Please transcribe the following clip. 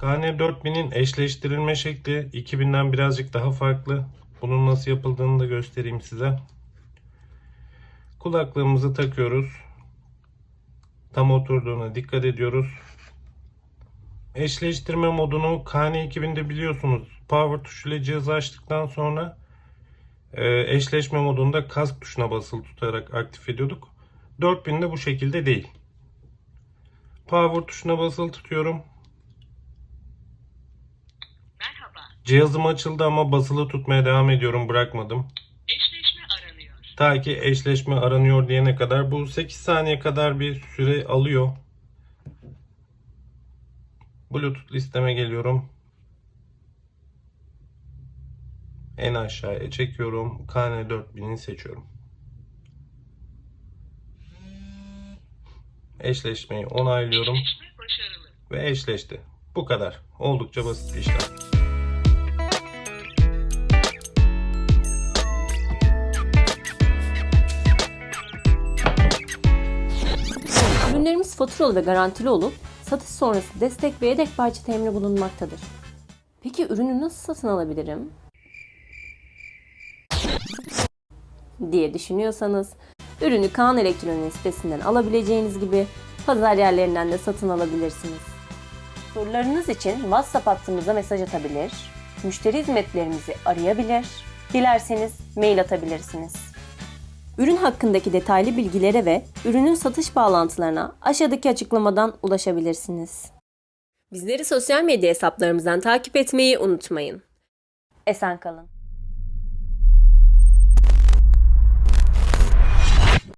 KN4000'in eşleştirilme şekli 2000'den birazcık daha farklı. Bunun nasıl yapıldığını da göstereyim size. Kulaklığımızı takıyoruz. Tam oturduğuna dikkat ediyoruz. Eşleştirme modunu KN2000'de biliyorsunuz. Power tuşuyla cihazı açtıktan sonra e, eşleşme modunda kask tuşuna basılı tutarak aktif ediyorduk. 4000'de bu şekilde değil. Power tuşuna basılı tutuyorum. Cihazım açıldı ama basılı tutmaya devam ediyorum. Bırakmadım. Eşleşme aranıyor. Ta ki eşleşme aranıyor diyene kadar. Bu 8 saniye kadar bir süre alıyor. Bluetooth listeme geliyorum. En aşağıya çekiyorum. KN4000'i seçiyorum. Eşleşmeyi onaylıyorum Eşleşme başarılı. ve eşleşti. Bu kadar. Oldukça basit bir işlem. Ürünlerimiz faturalı ve garantili olup satış sonrası destek ve yedek parça temini bulunmaktadır. Peki ürünü nasıl satın alabilirim? diye düşünüyorsanız ürünü Kaan Elektronik sitesinden alabileceğiniz gibi pazar yerlerinden de satın alabilirsiniz. Sorularınız için WhatsApp hattımıza mesaj atabilir, müşteri hizmetlerimizi arayabilir, dilerseniz mail atabilirsiniz. Ürün hakkındaki detaylı bilgilere ve ürünün satış bağlantılarına aşağıdaki açıklamadan ulaşabilirsiniz. Bizleri sosyal medya hesaplarımızdan takip etmeyi unutmayın. Esen kalın.